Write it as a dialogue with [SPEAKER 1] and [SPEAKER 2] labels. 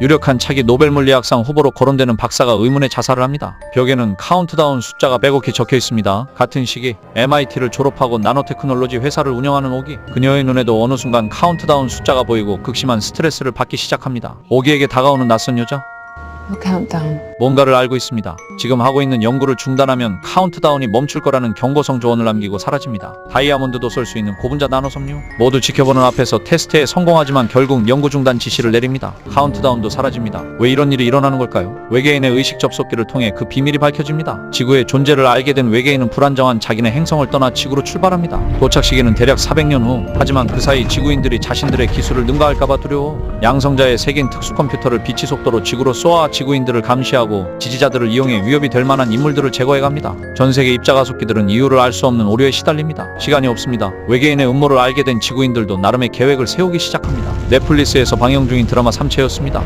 [SPEAKER 1] 유력한 차기 노벨 물리학상 후보로 거론되는 박사가 의문의 자살을 합니다. 벽에는 카운트다운 숫자가 빼곡히 적혀 있습니다. 같은 시기 MIT를 졸업하고 나노테크놀로지 회사를 운영하는 오기. 그녀의 눈에도 어느 순간 카운트다운 숫자가 보이고 극심한 스트레스를 받기 시작합니다. 오기에게 다가오는 낯선 여자.
[SPEAKER 2] Down.
[SPEAKER 1] 뭔가를 알고 있습니다. 지금 하고 있는 연구를 중단하면 카운트다운이 멈출 거라는 경고성 조언을 남기고 사라집니다. 다이아몬드도 쏠 수 있는 고분자 나노섬유. 모두 지켜보는 앞에서 테스트에 성공하지만 결국 연구 중단 지시를 내립니다. 카운트다운도 사라집니다. 왜 이런 일이 일어나는 걸까요? 외계인의 의식 접속기를 통해 그 비밀이 밝혀집니다. 지구의 존재를 알게 된 외계인은 불안정한 자기네 행성을 떠나 지구로 출발합니다. 도착 시기는 대략 400년 후. 하지만 그 사이 지구인들이 자신들의 기술을 능가할까봐 두려워. 양성자의 새긴 특수 컴퓨터를 빛의 속도로 지구로 쏘아 지구인들을 감시하고 지지자들을 이용해 위협이 될 만한 인물들을 제거해갑니다. 전 세계 입자 가속기들은 이유를 알 수 없는 오류에 시달립니다. 시간이 없습니다. 외계인의 음모를 알게 된 지구인들도 나름의 계획을 세우기 시작합니다. 넷플릭스에서 방영 중인 드라마 3채였습니다.